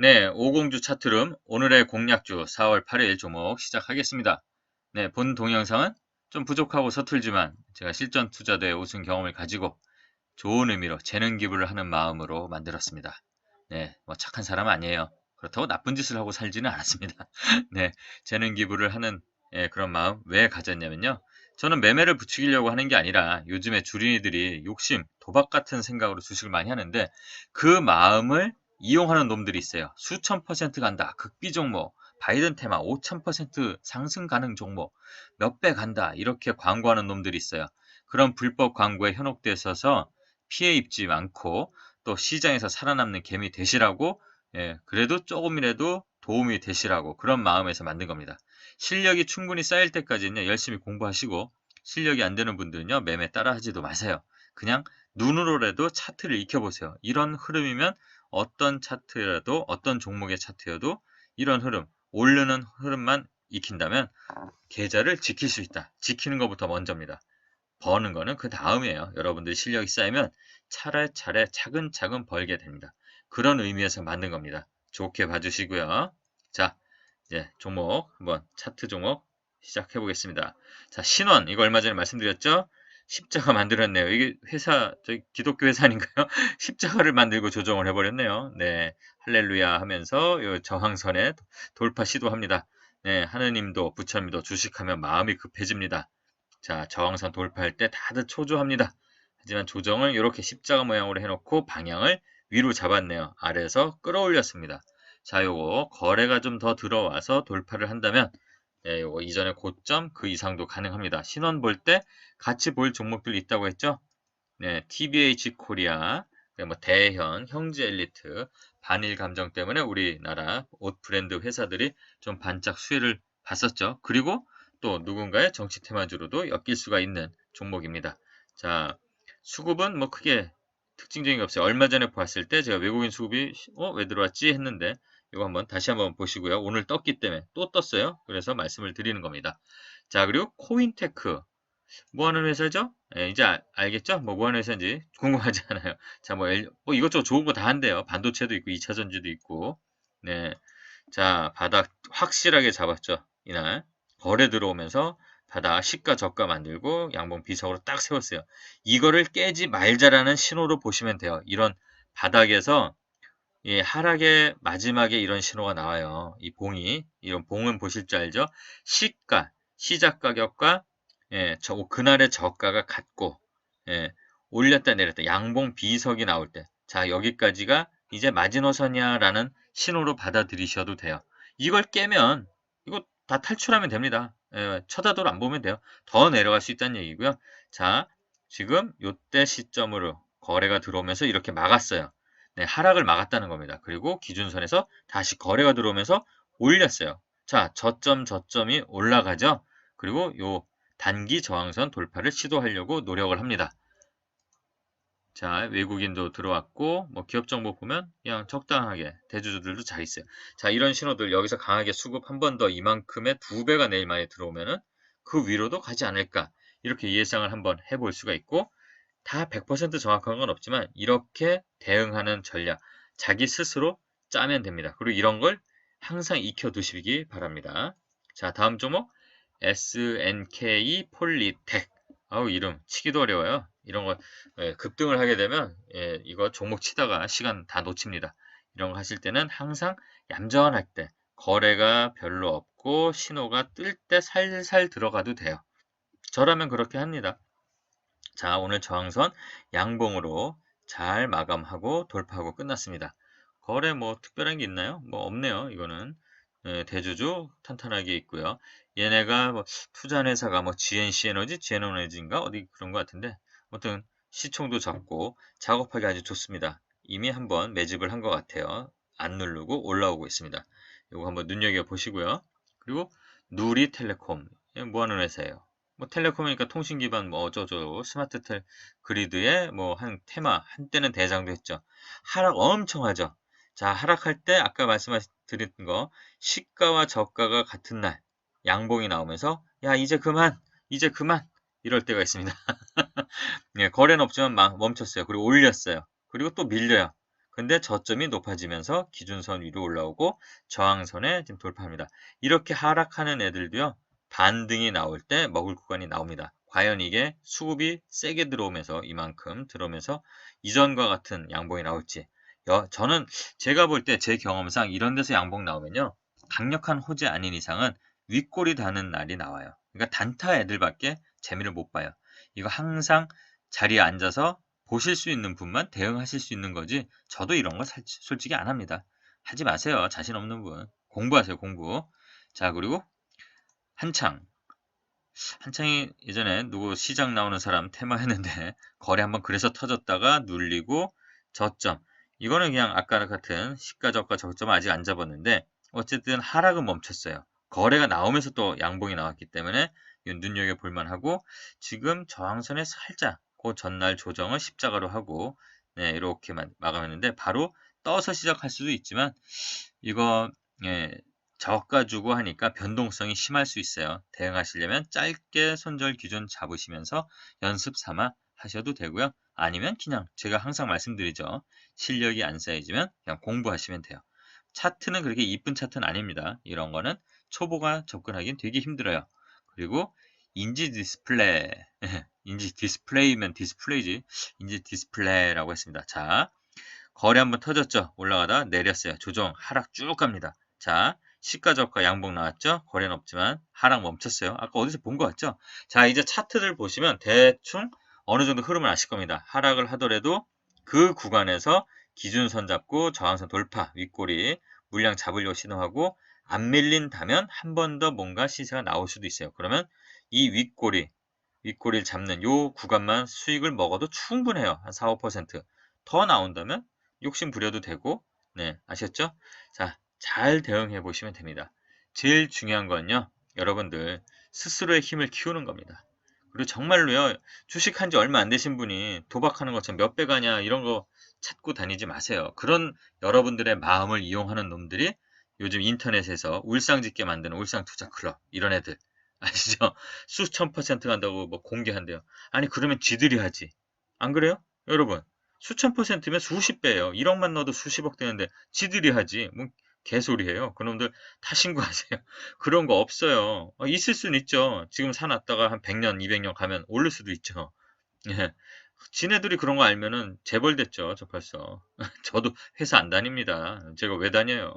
네, 오공주 차트룸 오늘의 공략주 4월 8일 종목 시작하겠습니다. 네, 본 동영상은 좀 부족하고 서툴지만 제가 실전 투자대 우승 경험을 가지고 좋은 의미로 재능 기부를 하는 마음으로 만들었습니다. 네, 뭐 착한 사람 아니에요. 그렇다고 나쁜 짓을 하고 살지는 않았습니다. 네, 재능 기부를 하는 예, 그런 마음 왜 가졌냐면요. 저는 매매를 부추기려고 하는 게 아니라 요즘에 주린이들이 욕심, 도박 같은 생각으로 주식을 많이 하는데 그 마음을 이용하는 놈들이 있어요. 수천 퍼센트 간다. 극비 종목. 바이든 테마 5,000% 상승 가능 종목. 몇 배 간다. 이렇게 광고하는 놈들이 있어요. 그런 불법 광고에 현혹돼 있어서 피해 입지 많고 또 시장에서 살아남는 개미 되시라고 예, 그래도 조금이라도 도움이 되시라고 그런 마음에서 만든 겁니다. 실력이 충분히 쌓일 때까지는 열심히 공부하시고 실력이 안 되는 분들은요 매매 따라 하지도 마세요. 그냥 눈으로라도 차트를 익혀보세요. 이런 흐름이면 어떤 차트라도 어떤 종목의 차트여도 이런 흐름 오르는 흐름만 익힌다면 계좌를 지킬 수 있다. 지키는 것부터 먼저입니다. 버는 거는 그 다음이에요. 여러분들 실력이 쌓이면 차례차례 차근차근 벌게 됩니다. 그런 의미에서 만든 겁니다. 좋게 봐주시고요. 자, 이제 종목 한번 차트 종목 시작해 보겠습니다. 자, 신원 이거 얼마 전에 말씀드렸죠? 십자가 만들었네요. 이게 회사, 저 기독교 회사 아닌가요? 십자가를 만들고 조정을 해버렸네요. 네. 할렐루야 하면서 요 저항선에 돌파 시도합니다. 네. 하느님도 부처님도 주식하면 마음이 급해집니다. 자, 저항선 돌파할 때 다들 초조합니다. 하지만 조정을 이렇게 십자가 모양으로 해놓고 방향을 위로 잡았네요. 아래에서 끌어올렸습니다. 자, 요거 거래가 좀 더 들어와서 돌파를 한다면 예, 요거 이전의 고점 그 이상도 가능합니다. 신원 볼 때 같이 볼 종목들이 있다고 했죠. 네, TBH 코리아, 뭐 대현, 형제 엘리트, 반일 감정 때문에 우리나라 옷 브랜드 회사들이 좀 반짝 수혜를 봤었죠. 그리고 또 누군가의 정치 테마주로도 엮일 수가 있는 종목입니다. 자, 수급은 뭐 크게 특징적인 게 없어요. 얼마 전에 봤을 때 제가 외국인 수급이 어, 왜 들어왔지 했는데 이거 한번 다시 한번 보시고요. 오늘 떴기 때문에 또 떴어요. 그래서 말씀을 드리는 겁니다. 자, 그리고 코인테크. 뭐 하는 회사죠? 예, 이제 아, 알겠죠? 뭐, 뭐 하는 회사인지 궁금하지 않아요. 자, 뭐, 뭐 이것저것 좋은 거 다 한대요. 반도체도 있고, 2차 전지도 있고. 네. 자, 바닥 확실하게 잡았죠. 이날. 거래 들어오면서 바닥 시가 저가 만들고 양봉 비석으로 딱 세웠어요. 이거를 깨지 말자라는 신호로 보시면 돼요. 이런 바닥에서 예, 하락의 마지막에 이런 신호가 나와요. 이 봉이 이런 봉은 보실 줄 알죠? 시가 시작 가격과 예, 저 그날의 저가가 같고 예, 올렸다 내렸다 양봉 비석이 나올 때 자 여기까지가 이제 마지노선이야라는 신호로 받아들이셔도 돼요. 이걸 깨면 이거 다 탈출하면 됩니다. 예, 쳐다도 안 보면 돼요. 더 내려갈 수 있다는 얘기고요. 자 지금 요때 시점으로 거래가 들어오면서 이렇게 막았어요. 네, 하락을 막았다는 겁니다. 그리고 기준선에서 다시 거래가 들어오면서 올렸어요. 자, 저점 저점이 올라가죠. 그리고 요 단기 저항선 돌파를 시도하려고 노력을 합니다. 자, 외국인도 들어왔고 뭐 기업 정보 보면 그냥 적당하게 대주주들도 잘 있어요. 자, 이런 신호들 여기서 강하게 수급 한 번 더 이만큼의 두 배가 내일 만에 들어오면은 그 위로도 가지 않을까 이렇게 예상을 한번 해볼 수가 있고 다 100% 정확한 건 없지만 이렇게 대응하는 전략 자기 스스로 짜면 됩니다. 그리고 이런 걸 항상 익혀 두시기 바랍니다. 자 다음 종목 SNK 폴리텍 아우 이름 치기도 어려워요. 이런 거 예, 급등을 하게 되면 예, 이거 종목 치다가 시간 다 놓칩니다. 이런 거 하실 때는 항상 얌전할 때 거래가 별로 없고 신호가 뜰 때 살살 들어가도 돼요. 저라면 그렇게 합니다. 자, 오늘 저항선 양봉으로 잘 마감하고 돌파하고 끝났습니다. 거래 뭐 특별한 게 있나요? 뭐 없네요. 이거는 네, 대주주 탄탄하게 있고요. 얘네가 뭐 투자한 회사가 뭐 GNC 에너지, GN 에너지인가 어디 그런 것 같은데 아무튼 시총도 작고 작업하기 아주 좋습니다. 이미 한번 매집을 한 것 같아요. 안 누르고 올라오고 있습니다. 이거 한번 눈여겨 보시고요. 그리고 누리텔레콤 뭐 하는 회사예요? 뭐 텔레콤이니까 통신 기반 뭐 어쩌고 스마트 텔 그리드의 뭐 한 테마 한때는 대장도 했죠. 하락 엄청 하죠. 자 하락할 때 아까 말씀드린 거 시가와 저가가 같은 날 양봉이 나오면서 야 이제 그만 이제 그만 이럴 때가 있습니다. 네, 거래는 없지만 막 멈췄어요. 그리고 올렸어요. 그리고 또 밀려요. 근데 저점이 높아지면서 기준선 위로 올라오고 저항선에 지금 돌파합니다. 이렇게 하락하는 애들도요. 반등이 나올 때 먹을 구간이 나옵니다. 과연 이게 수급이 세게 들어오면서 이만큼 들어오면서 이전과 같은 양봉이 나올지 여- 저는 제가 볼 때 제 경험상 이런 데서 양봉 나오면요. 강력한 호재 아닌 이상은 윗골이 다는 날이 나와요. 그러니까 단타 애들밖에 재미를 못 봐요. 이거 항상 자리에 앉아서 보실 수 있는 분만 대응하실 수 있는 거지 저도 이런 거 살- 솔직히 안 합니다. 하지 마세요. 자신 없는 분. 공부하세요. 공부. 자 그리고 한창. 한창이 예전에 누구 시장 나오는 사람 테마 했는데 거래 한번 그래서 터졌다가 눌리고 저점. 이거는 그냥 아까 같은 시가 저가 저점 아직 안 잡았는데 어쨌든 하락은 멈췄어요. 거래가 나오면서 또 양봉이 나왔기 때문에 이건 눈여겨 볼 만하고 지금 저항선에 살짝 그 전날 조정을 십자가로 하고 네, 이렇게 마- 마감했는데 바로 떠서 시작할 수도 있지만 이거 예, 저가 주고 하니까 변동성이 심할 수 있어요. 대응하시려면 짧게 손절 기준 잡으시면서 연습 삼아 하셔도 되고요. 아니면 그냥 제가 항상 말씀드리죠. 실력이 안 쌓이지만 그냥 공부하시면 돼요. 차트는 그렇게 이쁜 차트는 아닙니다. 이런 거는 초보가 접근하기는 되게 힘들어요. 그리고 인지 디스플레이, 인지 디스플레이면 디스플레이지, 인지 디스플레이라고 했습니다. 자, 거래 한번 터졌죠? 올라가다 내렸어요. 조정, 하락 쭉 갑니다. 자, 시가 저가 양봉 나왔죠? 거래는 없지만 하락 멈췄어요. 아까 어디서 본 것 같죠? 자, 이제 차트를 보시면 대충 어느 정도 흐름을 아실 겁니다. 하락을 하더라도 그 구간에서 기준선 잡고 저항선 돌파, 윗꼬리, 물량 잡으려고 시도하고 안 밀린다면 한 번 더 뭔가 시세가 나올 수도 있어요. 그러면 이 윗꼬리, 윗꼬리를 잡는 요 구간만 수익을 먹어도 충분해요. 한 4, 5%더 나온다면 욕심 부려도 되고, 네, 아셨죠? 자, 잘 대응해 보시면 됩니다. 제일 중요한 건요, 여러분들 스스로의 힘을 키우는 겁니다. 그리고 정말로요, 주식한 지 얼마 안 되신 분이 도박하는 것처럼 몇 배 가냐 이런 거 찾고 다니지 마세요. 그런 여러분들의 마음을 이용하는 놈들이 요즘 인터넷에서 울상짓게 만드는 울상투자 클럽 이런 애들 아시죠? 수천 퍼센트 간다고 뭐 공개한대요. 아니 그러면 지들이 하지. 안 그래요? 여러분 수천 퍼센트면 수십 배예요. 1억만 넣어도 수십억 되는데 지들이 하지. 뭐 개소리예요. 그놈들 다 신고하세요. 그런 거 없어요. 어, 있을 수는 있죠. 지금 사놨다가 한 100년, 200년 가면 오를 수도 있죠. 예. 지네들이 그런 거 알면은 재벌됐죠. 저 벌써. 저도 회사 안 다닙니다. 제가 왜 다녀요?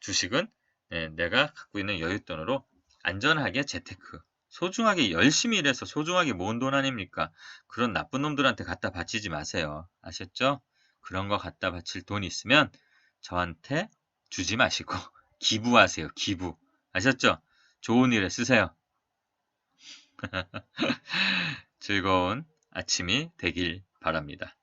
주식은 예, 내가 갖고 있는 여윳돈으로 안전하게 재테크. 소중하게 열심히 일해서 소중하게 모은 돈 아닙니까? 그런 나쁜 놈들한테 갖다 바치지 마세요. 아셨죠? 그런 거 갖다 바칠 돈 있으면 저한테 주지 마시고 기부하세요. 기부. 아셨죠? 좋은 일에 쓰세요. 즐거운 아침이 되길 바랍니다.